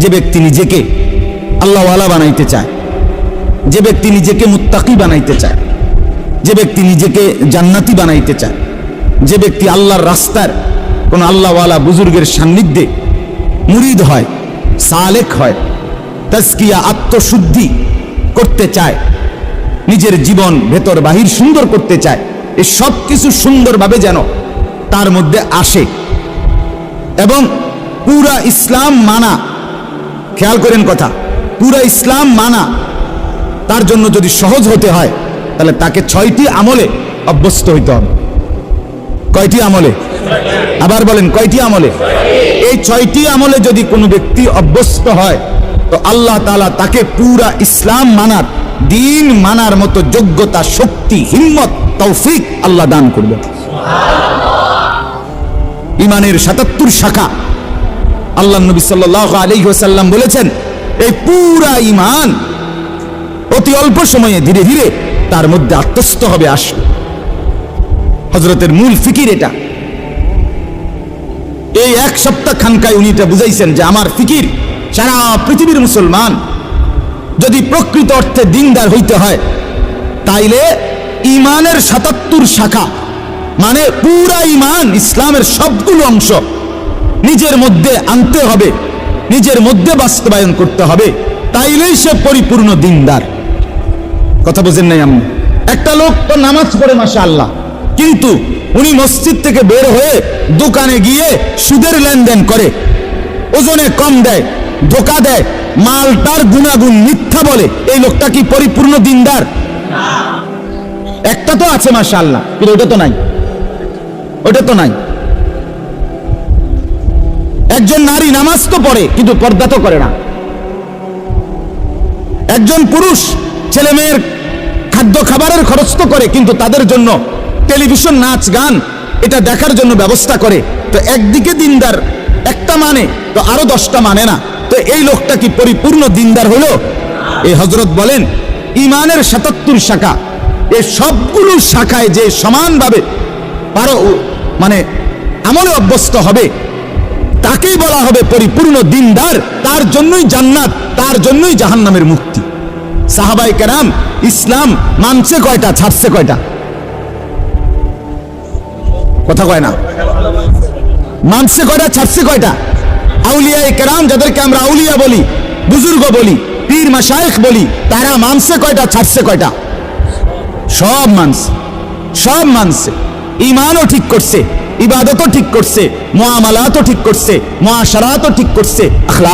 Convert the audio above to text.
যে ব্যক্তি নিজেকে আল্লাহওয়ালা বানাইতে চায়, যে ব্যক্তি নিজেকে মুত্তাকি বানাইতে চায়, যে ব্যক্তি নিজেকে জান্নাতি বানাইতে চায়, যে ব্যক্তি আল্লাহর রাস্তার কোন আল্লাহওয়ালা বুজুর্গের সান্নিধ্যে মুরিদ হয়, সালেক হয় তাস্কিয়া আত্মশুদ্ধি করতে চায়, নিজের জীবন ভেতর বাহির সুন্দর করতে চায় এই সব কিছু সুন্দরভাবে যেন তার মধ্যে আসে। এবং পুরা ইসলাম মানা খেয়াল করেন কথা। পুরা ইসলাম মানা। তার জন্য যদি সহজ হতে হয়, তাহলে তাকে ছয়টি আমলে অভ্যস্ত হইতে হবে। কয়টি আমলে? আবার বলেন, কয়টি আমলে? এই ছয়টি আমলে যদি কোনো ব্যক্তি অভ্যস্ত হয়, তো আল্লাহ তালা তাকে পুরা ইসলাম মানার, দিন মানার মতো যোগ্যতা, শক্তি, হিম্মত, তৌফিক আল্লাহ দান করবেন। ইমানের সাতাত্তর শাখা আল্লাহ নবী সাল্লাহ আলাইহি ওয়াসাল্লাম বলেছেন, এই পুরা ইমান অতি অল্প সময়ে ধীরে ধীরে তার মধ্যে আত্মস্থ হবে আসবে হজরতের মূল ফিকির এটা। এই এক সপ্তাহ খানকায় উনি এটা বুঝাইছেন যে, আমার ফিকির সারা পৃথিবীর মুসলমান যদি প্রকৃত অর্থে দিনদার হইতে হয়, তাইলে ইমানের সাতাত্তর শাখা মানে পুরা ইমান ইসলামের সবগুলো অংশ নিজের মধ্যে আনতে হবে, নিজের মধ্যে বাস্তবায়ন করতে হবে, তাইলেই সে পরিপূর্ণ দিনদার। কথা বোঝেন নাই আমি একটা লোক তো নামাজ পড়ে মাসা আল্লাহ কিন্তু উনি মসজিদ থেকে বের হয়ে দোকানে গিয়ে সুদের লেনদেন করে, ওজনে কম দেয়, ধোকা দেয় মালটার গুণাগুণ মিথ্যা বলে, এই লোকটা কি পরিপূর্ণ দিনদার? একটা তো আছে মাসা আল্লাহ কিন্তু ওটা তো নাই ওটা তো নাই। একজন নারী নামাজ তো পড়ে, কিন্তু পর্দা তো করে না। একজন পুরুষ ছেলে মেয়ের খাদ্য খাবারের খরচ তো করে, কিন্তু তাদের জন্য টেলিভিশন, নাচ, গান, এটা দেখার জন্য ব্যবস্থা করে। তো একদিকে দিনদার, একটা মানে তো আরও দশটা মানে না। তো এই লোকটা কি পরিপূর্ণ দিনদার হলো? এই হজরত বলেন ইমানের সাতাত্তর শাখা, এ সবগুলো শাখায় যে সমানভাবে পারো মানে আমলে অভ্যস্ত হবে তাকেই বলা হবে পরিপূর্ণ দিনদার, তার জন্যই জান্নাত, তার জন্যই জাহান্নামের মুক্তি। সাহাবাই কেরাম, ইসলাম মানছে কয়টা, ছাড়ছে কয়টা? কথা কয় না? মানছে কয়টা, ছাড়ছে কয়টা? আউলিয়া কেরাম, যাদেরকে আমরা আউলিয়া বলি, বুজুর্গ বলি, পীর মাসায়েখ বলি, তারা মানছে কয়টা, ছাড়ছে কয়টা? সব মানছে সব মানছে। ইমানও ঠিক করছে ইবাদতও ঠিক করছে মোয়ামালাতও ঠিক করছে মোয়াশারাতও ঠিক করছে আখলাক